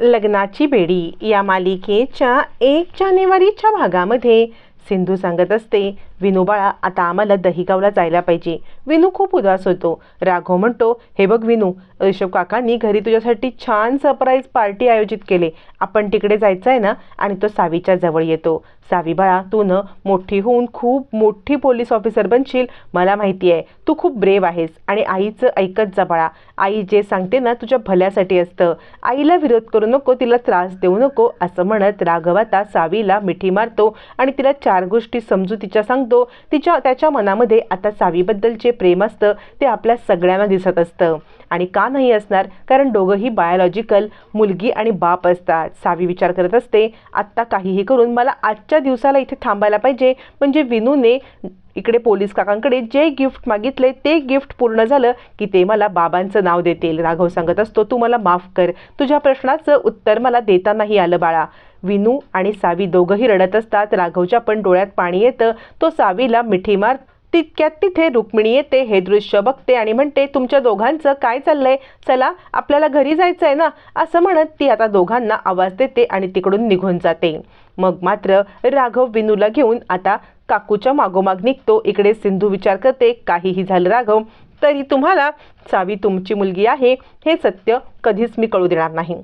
लग्नाची बेडी या मालिकेच्या एक जानेवारीच्या भागामध्ये सिंधू सांगत असते. विनू बाळा आता आम्हाला दहीगावला जायला पाहिजे. विनू खूप उदास होतो. राघव म्हणतो हे बघ विनू ऋषभ काकांनी घरी तुझ्यासाठी छान सरप्राईज पार्टी आयोजित केले. आपण तिकडे जायचं आहे ना? आणि तो सावीच्या जवळ येतो. सावी बाळा तू न मोठी होऊन खूप मोठी पोलीस ऑफिसर बनशील. मला माहिती आहे तू खूप ब्रेव आहेस. आणि आईचं ऐकत जा बाळा. आई जे सांगते ना तुझ्या भल्यासाठी असतं. आईला विरोध करू नको तिला त्रास देऊ नको असं म्हणत राघव आता सावीला मिठी मारतो आणि तिला चार गोष्टी समजू तिच्या म्हणतो तिच्या त्याच्या मनामध्ये आता सावीबद्दलचे प्रेम असतं ते आपल्या सगळ्यांना दिसत असतं. आणि का नाही असणार? कारण दोघंही बायोलॉजिकल मुलगी आणि बाप असतात. सावी विचार करत असते आत्ता काहीही करून मला आजच्या दिवसाला इथे थांबायला पाहिजे. म्हणजे विनूने इकडे पोलीस काकांकडे जे गिफ्ट मागितले ते गिफ्ट पूर्ण झालं की ते मला बाबांचं नाव देतील. राघव सांगत असतो तू मला माफ कर. तुझ्या प्रश्नाचं उत्तर मला देता नाही आलं बाळा. विनू आणि सावी दोघंही रडत असतात. राघवच्या पण डोळ्यात पाणी येतं. तो सावीला मिठी मार तितक्यात तिथे रुक्मिणी येते. हे दृश्य बघते आणि म्हणते तुमच्या दोघांचं काय चाललंय? चला आपल्याला घरी जायचं आहे ना? असं म्हणत ती आता दोघांना आवाज देते आणि तिकडून निघून जाते. मग मात्र राघव विनूला घेऊन आता काकूच्या मागोमाग निघतो. इकडे सिंधू विचार करते काहीही झालं राघव तरी तुम्हाला सावी तुमची मुलगी आहे. हे सत्य कधीच मी कळू देणार नाही.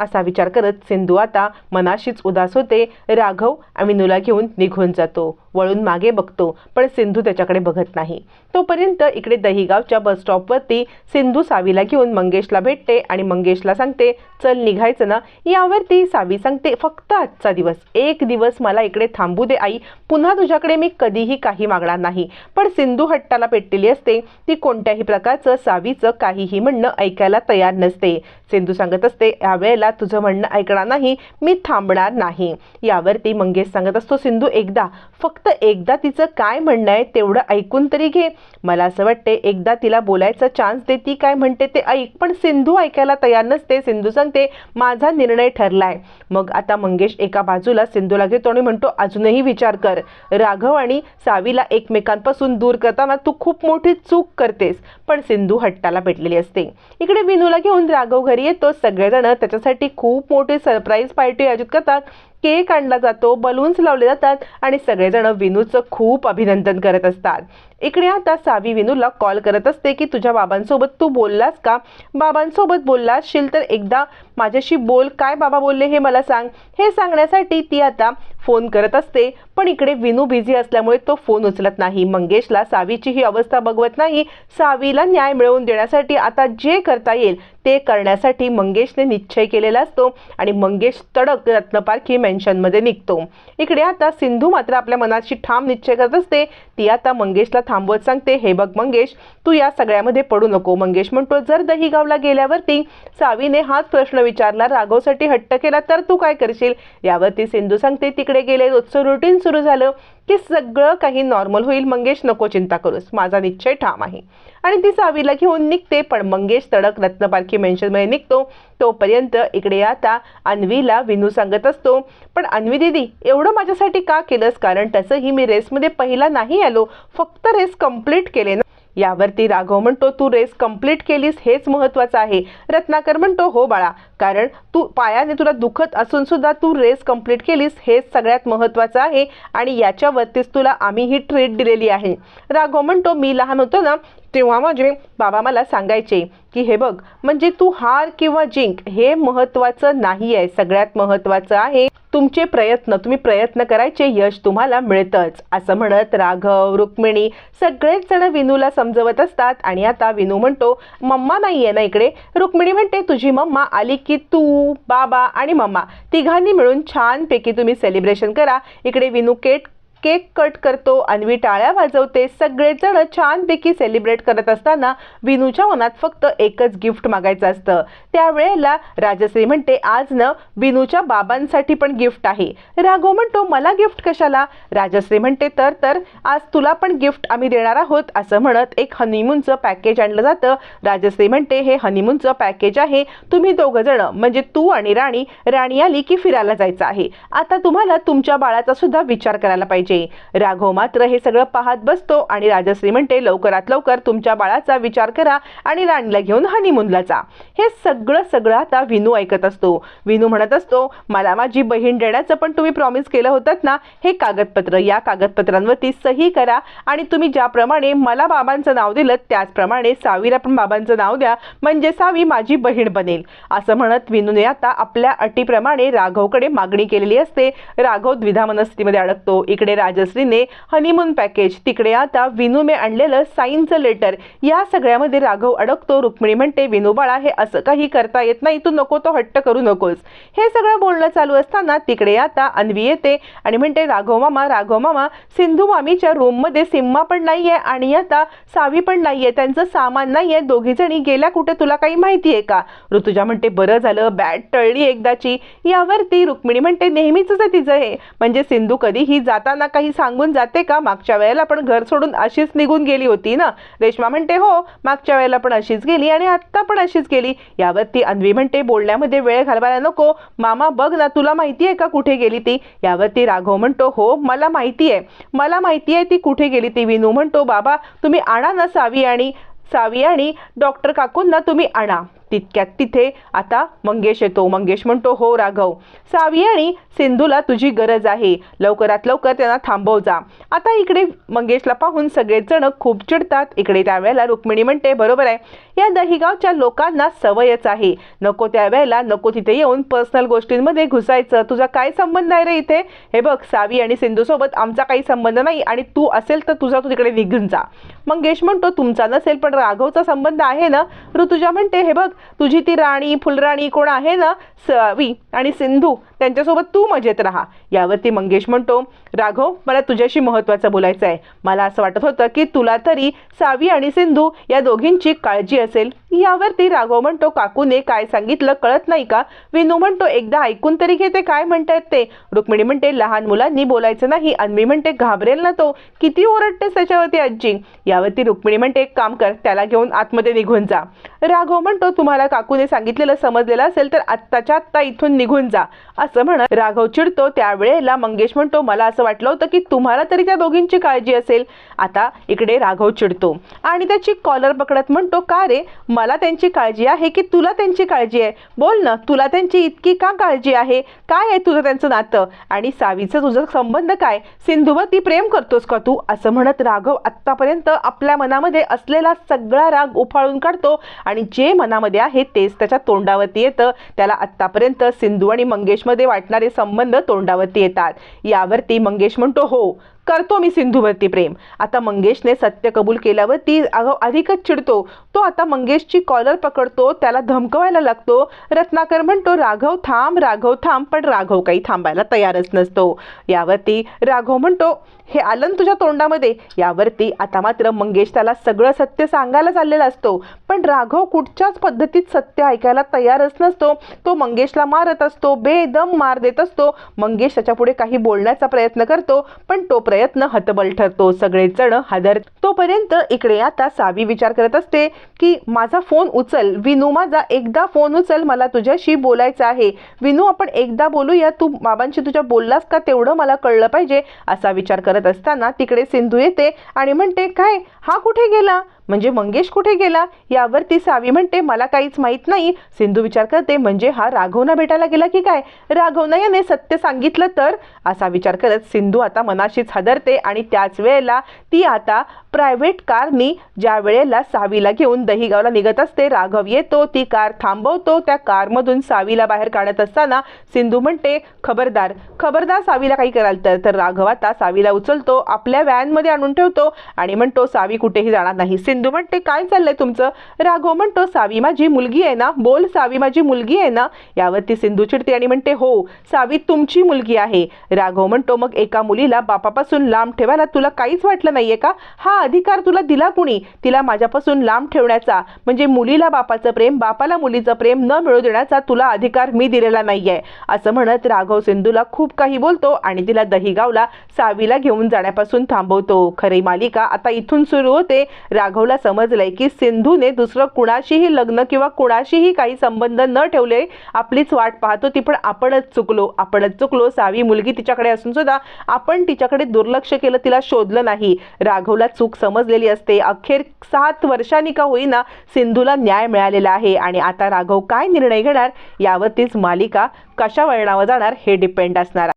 असा विचार करत सिंधू आता मनाशीच उदास होते. राघव विनूला घेऊन निघून जातो. वळून मागे बघतो पण सिंधू त्याच्याकडे बघत नाही. तोपर्यंत इकडे दहीगावच्या बस स्टॉपवरती सिंधू सावीला घेऊन मंगेशला भेटते आणि मंगेशला सांगते चल निघायचं ना यावरती सावी सांगते फक्त आजचा दिवस एक दिवस मला इकडे थांबू दे आई पुन्हा तुझ्याकडे मी कधीही काही मागणार नाही. पण सिंधू हट्टाला पेटलेली असते ती कोणत्याही प्रकारचं सावीचं काहीही म्हणणं ऐकायला तयार नसते. सिंधू सांगत असते यावेळेला तुझं म्हणणं ऐकणार नाही मी थांबणार नाही. यावरती मंगेश सांगत असतो सिंधू एकदा फक्त एकदा तिचं काय म्हणणं आहे तेवढं ऐकून तरी घे. मला असं वाटते एकदा तिला बोलायचा चान्स दे ती काय म्हणते ते ऐक पण सिंधू ऐकायला तयार नसते. सिंधू सांगते माझा निर्णय ठरलाय. मग आता मंगेश एका बाजूला सिंधूला घेतो आणि म्हणतो अजूनही विचार कर. राघव आणि सावीला एकमेकांपासून दूर करताना तू खूप मोठी चूक करतेस पण सिंधू हट्टाला पेटलेली असते. इकडे विनूला घेऊन राघव घरी येतो. सगळेजण त्याच्यासाठी खूप मोठी सरप्राईज पार्टी आयोजित करतात. केक आणला जातो बलून्स लावले जातात आणि सगळेजण विनूचं खूप अभिनंदन करत असतात. इकडे आता सावी विनूला कॉल करत असते की तुझ्या बाबांसोबत तू बोललास का? बाबांसोबत बोलला असशील तर एकदा माझ्याशी बोल. काय बाबा बोलले हे मला सांग. हे सांगण्यासाठी ती आता फोन करत असते. पण इकडे विनू बिझी असल्यामुळे तो फोन उचलत नाही. मंगेशला सावीची ही अवस्था बघवत नाही. सावीला न्याय मिळवून देण्यासाठी आता जे करता येईल ते करण्यासाठी मंगेशने निश्चय केलेला असतो आणि मंगेश तडक रत्नपारखी मेन्शनमध्ये निघतो. इकडे आता सिंधू मात्र आपल्या मनाशी ठाम निश्चय करत असते. ती आता मंगेशला थांबवत सांगते हे बघ मंगेश तू या सगळ्यामध्ये पडू नको. मंगेश म्हणतो जर दहीगावला गेल्यावरती सावीने हाच प्रश्न विचारला राघवसाठी हट्ट केला तर तू काय करशील? यावरती सिंधू सांगते तिकडे गेले रोजचं रुटीन सुरू झालं. की सगळं काही नॉर्मल होईल. मंगेश नको चिंता करूस. माझा निश्चय ठाम आहे. आणि ती सावीला घेऊन निघते पण मंगेश तडक रत्नपारखी मेन्शनमध्ये निघतो. तोपर्यंत इकडे आता अन्वीला विनू सांगत असतो पण अन्वी दिदी एवढं माझ्यासाठी का केलंस? कारण तसंही मी रेसमध्ये पहिला नाही आलो. फक्त रेस कंप्लीट केले ना. यावरती राघव म्हणतो तू रेस कंप्लीट केलीस हेच महत्त्वाचं आहे. रत्नाकर म्हणतो हो बाळा कारण तू पायाने तुला दुखत असून सुद्धा तू रेस कंप्लीट केलीस हेच सगळ्यात महत्त्वाचं आहे आणि याच्यावरतीच तुला आम्ही ही ट्रीट दिलेली आहे. राघव म्हणतो मी लहान होतो ना तेव्हा माझे बाबा मला सांगायचे की हे बघ म्हणजे तू हार किंवा जिंक हे महत्त्वाचं नाही आहे सगळ्यात महत्त्वाचं आहे. तुमचे प्रयत्न तुम्ही प्रयत्न करायचे यश तुम्हाला मिळतंच. असं म्हणत राघव रुक्मिणी सगळेच जण विनूला समजवत असतात. आणि आता विनू म्हणतो मम्मा नाही आहे ना इकडे. रुक्मिणी म्हणते तुझी मम्मा आली की तू बाबा आणि मम्मा तिघांनी मिळून छानपैकी तुम्ही सेलिब्रेशन करा. इकडे विनू केट केक कट करतो अन्वी टाळ्या वाजवते सगळेजण छानपैकी सेलिब्रेट करत असताना विनूच्या मनात फक्त एकच गिफ्ट मागायचं असतं. त्यावेळेला राजश्री म्हणते आज न विनूच्या बाबांसाठी पण गिफ्ट आहे. राघव म्हणतो मला गिफ्ट कशाला? राजश्री म्हणते तर तर आज तुला पण गिफ्ट आम्ही देणार आहोत असं म्हणत एक हनीमूनचं पॅकेज आणलं जातं. राजश्री म्हणते हे हनीमूनचं पॅकेज आहे. तुम्ही दोघं जण म्हणजे तू आणि राणी राणी आली की फिरायला जायचं आहे. आता तुम्हाला तुमच्या बाळाचा सुद्धा विचार करायला पाहिजे. पाहिजे राघव मात्र हे सगळं पाहत बसतो आणि राजश्री म्हणते लवकरात लवकर तुमच्या बाळाचा विचार करा आणि राणीला घेऊन हनीमूनला जा हे सगळं सगळं आता विनू ऐकत असतो. विनू म्हणत असतो मला माझी बहीण देण्याचं पण तुम्ही प्रॉमिस केलं होतं ना हे कागदपत्र या कागदपत्रांवरती सही करा आणि तुम्ही ज्याप्रमाणे मला बाबांचं नाव दिलं त्याचप्रमाणे सावीला पण बाबांचं नाव द्या म्हणजे सावी माझी बहीण बनेल. असं म्हणत विनूने आता आपल्या अटीप्रमाणे राघवकडे मागणी केलेली असते. राघव द्विधा मनस्थितीमध्ये अडकतो. इकडे राजश्रीने हनीमून पॅकेज तिकडे आता विनूने आणलेलं साईनचं लेटर या सगळ्यामध्ये राघव अडकतो. रुक्मिणी म्हणते विनू बाळा हे असं काही करता येत नाही. तू नको तो हट्ट करू नकोस. हे सगळं बोलणं चालू असताना तिकडे आता अन्वी येते आणि म्हणते राघव मामा राघव मामा सिंधू मामीच्या रूममध्ये सिम्मा पण नाहीये आणि आता सावी पण नाहीये. त्यांचं सामान नाहीये. दोघी जणी गेल्या कुठे तुला काही माहिती आहे का? ऋतुजा म्हणते बरं झालं. बॅट टळली एकदाची. यावरती रुक्मिणी म्हणते नेहमीच आहे तिचं हे. म्हणजे सिंधू कधीही जाताना काही सांगून जाते का? मागच्या वेळेला पण घर सोडून अशीच निघून गेली होती ना? रेश्मा म्हणते हो मागच्या वेळेला पण अशीच गेली आणि आत्ता पण अशीच गेली. यावरती अन्वी म्हणते बोलण्यामध्ये वेळ घालवायला नको. मामा बघ ना तुला माहिती आहे का कुठे गेली ती? यावरती राघव म्हणतो हो मला माहिती आहे मला माहिती आहे ती कुठे गेली ती. विनू म्हणतो बाबा तुम्ही आणा ना सावी आणि सावी आणि डॉक्टर काकूंना तुम्ही आणा. तितक्यात तिथे आता मंगेश येतो. मंगेश म्हणतो हो राघव सावी आणि सिंधूला तुझी गरज आहे. लवकरात लवकर त्यांना थांबव जा आता इकडे मंगेशला पाहून सगळेजण खूप चिडतात. इकडे त्यावेळेला रुक्मिणी म्हणते बरोबर आहे. या दहिगावच्या लोकांना सवयच आहे. नको त्यावेळेला नको तिथे येऊन पर्सनल गोष्टींमध्ये घुसायचं. तुझा काय संबंध आहे रे इथे? हे बघ सावी आणि सिंधूसोबत आमचा काही संबंध नाही आणि तू असेल तर तुझा तू तिकडे निघून जा. मंगेश म्हणतो तुमचा नसेल पण राघवचा संबंध आहे ना? ऋतुजा म्हणते हे बघ तुझी ती राणी फुलराणी कोण आहे ना? सावी आणि सिंधू. त्यांच्यासोबत तू मजेत राहा. यावरती मंगेश म्हणतो राघव मला तुझ्याशी महत्त्वाचं बोलायचं आहे मला असं वाटत होतं की तुला तरी सावी आणि सिंधू या दोघींची काळजी असेल. यावरती राघव म्हणतो काकूने काय सांगितलं कळत नाही का? विनू म्हणतो एकदा ऐकून तरी घेते काय म्हणतायत ते? रुक्मिणी म्हणते लहान मुलांनी बोलायचं नाही. अन्वी म्हणते घाबरेल ना तो? किती ओरडतेस त्याच्यावरती आजी यावरती रुक्मिणी म्हणते एक काम कर त्याला घेऊन आतमध्ये निघून जा. राघव म्हणतो तुम्हाला काकूने सांगितलेलं समजलेलं असेल तर आत्ताच्या आत्ता इथून निघून जा. असं म्हणत राघव चिडतो. त्यावेळेला मंगेश म्हणतो मला असं वाटलं होतं की तुम्हाला तरी त्या दोघींची काळजी असेल. आता इकडे राघव चिडतो आणि त्याची कॉलर पकडत म्हणतो का रे? मला मला त्यांची काळजी आहे की तुला त्यांची काळजी आहे? बोल ना तुला त्यांची इतकी का काळजी आहे? काय आहे तुझं त्यांचं नातं? आणि सावीचं तुझं संबंध काय? सिंधूवर ती प्रेम करतोस का तू? असं म्हणत राघव आत्तापर्यंत आपल्या मनामध्ये असलेला सगळा राग उफाळून काढतो. आणि जे मनामध्ये आहे तेच त्याच्या तोंडावरती येतं. त्याला आत्तापर्यंत सिंधू आणि मंगेशमध्ये वाटणारे संबंध तोंडावरती येतात. यावरती मंगेश म्हणतो हो करतो मी सिंधूवरती प्रेम. आता मंगेशने सत्य कबूल केल्यावर ती अधिकच चिडतो. तो आता मंगेशची कॉलर पकडतो त्याला धमकवायला लागतो. रत्नाकर म्हणतो राघव थांब राघव थांब पण राघव काही थांबायला तयारच नसतो. यावरती राघव म्हणतो हे आलं तुझ्या तोंडामध्ये? यावरती आता मात्र मंगेश त्याला सगळं सत्य सांगायला चाललेला असतो. पण राघव कुठच्याच पद्धतीत सत्य ऐकायला तयारच नसतो. तो मंगेशला मारत असतो बेदम मार देत असतो. मंगेश त्याच्यापुढे काही बोलण्याचा प्रयत्न करतो पण तो प्रयत्न हतबल ठरतो. सगळे जण हादर तोपर्यंत इकडे आता सावी विचार करत असते की माझा फोन उचल. विनू माझा एकदा फोन उचल मला तुझ्याशी बोलायचं आहे. विनू आपण एकदा बोलूया. तू बाबांशी तुझ्या बोललास का तेवढं मला कळलं पाहिजे असा विचार करत असताना तिकडे सिंधू येते आणि म्हणते काय? हा कुठे गेला? म्हणजे मंगेश कुठे गेला? यावर ती सावी म्हणते मला काहीच माहीत नाही. सिंधू विचार करते म्हणजे हा राघवना भेटायला गेला की काय? राघवना याने सत्य सांगितलं तर? असा विचार करत सिंधू आता मनाशीच हादरते आणि त्याच वेळेला ती आता प्रायव्हेट कारनी ज्या वेळेला सावीला घेऊन दहीगावला निघत असते राघव येतो ती कार थांबवतो त्या कारमधून सावीला बाहेर काढत असताना सिंधू म्हणते खबरदार खबरदार सावीला काही कराल तर. तर राघव आता सावीला उचलतो आपल्या व्हॅनमध्ये आणून ठेवतो आणि म्हणतो सावी कुठेही जाणार नाही. सिंधू म्हणते काय चाललंय तुमचं? राघव म्हणतो सावी माझी मुलगी आहे ना बोल सावी माझी मुलगी आहे ना. यावरती सिंधू चिडते आणि म्हणते हो सावी तुमची मुलगी आहे. राघव म्हणतो मग एका मुलीला बापापासून लांब ठेवायला तुला काहीच वाटलं नाहीये का? हा अधिकार तुला दिला कुणी? तिला माझ्यापासून लांब ठेवण्याचा. म्हणजे मुलीला बापाचं प्रेम बापाला मुलीचं प्रेम न मिळू देण्याचा तुला अधिकार मी दिलेला नाहीये. असं म्हणत राघव सिंधूला खूप काही बोलतो आणि तिला दहीगावला सावीला घेऊन जाण्यापासून थांबवतो. खरी मालिका आता इथून सुरू होते. राघवला समजलंय की सिंधूने दुसरं कुणाशीही लग्न किंवा कुणाशीही काही संबंध न ठेवले. आपलीच वाट पाहतो ती पण आपणच चुकलो. आपणच चुकलो. सावी मुलगी तिच्याकडे असून सुद्धा आपण तिच्याकडे दुर्लक्ष केलं तिला शोधलं नाही. राघवला चूक समजलेली असते. अखेर सात वर्षांनी का होईना सिंधूला न्याय मिळालेला आहे. आणि आता राघव काय निर्णय घेणार यावरतीच मालिका कशा वळणावर जाणार हे डिपेंड असणार